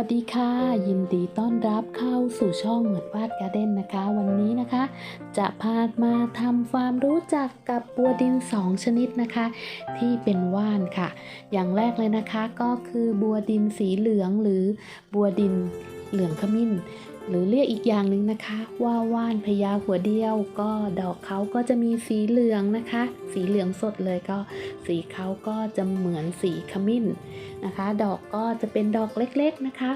ัสดีค่ะ ยินดีต้อนรับเข้าสู่ช่องเหมือนวาดการ์เด้นนะคะ วันนี้นะคะ จะพามาทำความรู้จักกับบัวดิน 2 ชนิดนะคะ ที่เป็นว่านค่ะ อย่างแรกเลยนะคะก็คือบัวดินสีเหลืองหรือบัวดิน เหลืองขมิ้น หรือเรียกอีกอย่างหนึ่งนะคะ ว่าว่านพญาหัวเดียว ก็ดอกเขาก็จะมีสีเหลืองนะคะ สีเหลืองสดเลยก็ สีเขาก็จะเหมือนสีขมิ้นนะคะ ดอกก็จะเป็นดอกเล็กๆนะคะ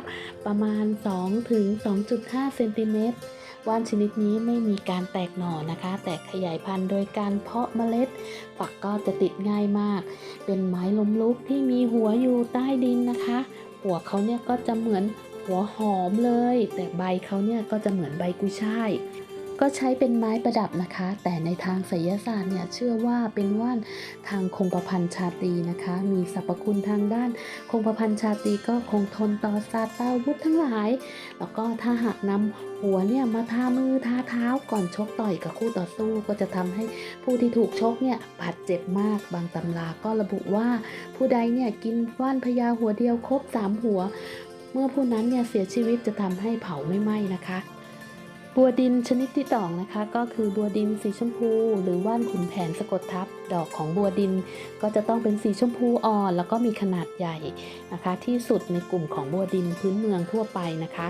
ประมาณ 2 ถึง 2.5เซนติเมตรว่านชนิดนี้ไม่มีการแตกหน่อนะคะ แต่ขยายพันธุ์โดยการเพาะเมล็ด ฝักก็จะติดง่ายมาก เป็นไม้ล้มลุกที่มีหัวอยู่ใต้ดินนะคะ หัวเขาเนี่ยก็จะเหมือน หัวหอมเลย แต่ใบเขาเนี่ยก็จะเหมือนใบกุช่าย ก็ใช้เป็นไม้ประดับนะคะ แต่ในทางไสยศาสตร์เนี่ยเชื่อว่าเป็นว่านทางคงประพันธ์ชาตีนะคะ มีสรรพคุณทางด้าน คงประพันธ์ชาตีก็คงทนต่อซาตาวุธทั้งหลาย แล้วก็ถ้าหากนำหัวเนี่ยมาทามือทาเท้าก่อนชกต่อยกับคู่ต่อสู้ก็จะทำให้ผู้ที่ถูกชกเนี่ยบาดเจ็บมาก บางตำราก็ระบุว่า ผู้ใดเนี่ยกินว่านพญาหัวเดียวครบสามหัว เมื่อผู้นั้นเนี่ยเสียชีวิตจะทำให้เผาไม่ไหม้นะคะ บัวดินชนิดที่สองนะคะ ก็คือบัวดินสีชมพู หรือว่านขุนแผนสะกดทับ ดอกของบัวดิน ก็จะต้องเป็นสีชมพูอ่อน แล้วก็มีขนาดใหญ่นะคะ ที่สุดในกลุ่มของบัวดินพื้นเมืองทั่วไปนะคะ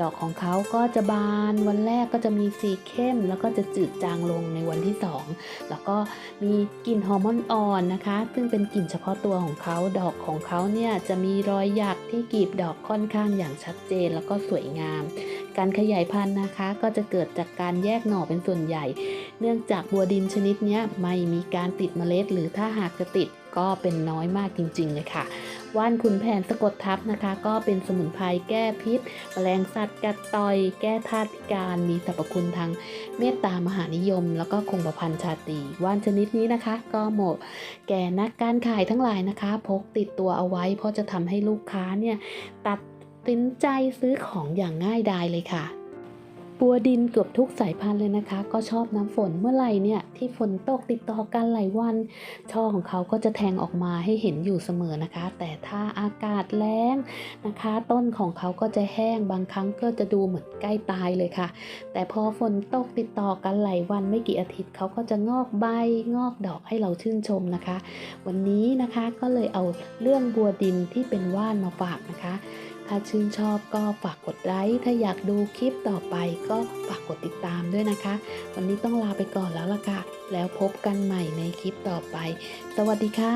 ดอกของเขาก็จะบานวันแรกก็จะมีสีเข้ม แล้วก็จะจืดจางลงในวันที่สองแล้วก็มีกลิ่นฮอร์โมนอ่อนนะคะ ซึ่งเป็นกลิ่นเฉพาะตัวของเขาดอกของเขาเนี่ยจะมีรอยหยักที่กลีบดอกค่อนข้างอย่างชัดเจนแล้วก็สวยงาม การขยายพันธุ์นะคะก็จะเกิดจากการแยกหน่อเป็นส่วนใหญ่ เนื่องจากบัวดินชนิดนี้ไม่มีการติดเมล็ด หรือถ้าหากจะติดก็เป็นน้อยมากจริง ๆ เลยค่ะ ว่านขุนแผนสะกดทับนะคะ ก็เป็นสมุนไพรแก้พิษแมลงสัตว์กัดต่อย แก้ธาตุพิการ มีสรรพคุณทางเมตตามหานิยม แล้วก็คงประพันธ์ชาตรีว่านชนิดนี้นะคะ ก็เหมาะแก่นักการขายทั้งหลายนะคะ พกติดตัวเอาไว้ เพราะจะทำให้ลูกค้าเนี่ยตัดสินใจซื้อของอย่างง่ายดายเลยค่ะ บัวดินเกือบทุกสายพันธุ์เลยนะคะ ก็ชอบน้ำฝนเมื่อไหร่เนี่ยที่ฝนตกติดต่อกันหลายวัน ช่อของเขาก็จะแทงออกมาให้เห็นอยู่เสมอนะคะ แต่ถ้าอากาศแล้งนะคะ ต้นของเขาก็จะแห้งบางครั้งก็จะดูเหมือนใกล้ตายเลยค่ะ แต่พอฝนตกติดต่อกันหลายวันไม่กี่อาทิตย์เขาก็จะงอกใบงอกดอกให้เราชื่นชมนะคะ วันนี้นะคะก็เลยเอาเรื่องบัวดินที่เป็นว่านมาฝากนะคะ ถ้าชื่นชอบก็ฝากกดไลค์ ถ้าอยากดูคลิปต่อไปก็ฝากกดติดตามด้วยนะคะ วันนี้ต้องลาไปก่อนแล้วล่ะค่ะ แล้วพบกันใหม่ในคลิปต่อไป สวัสดีค่ะ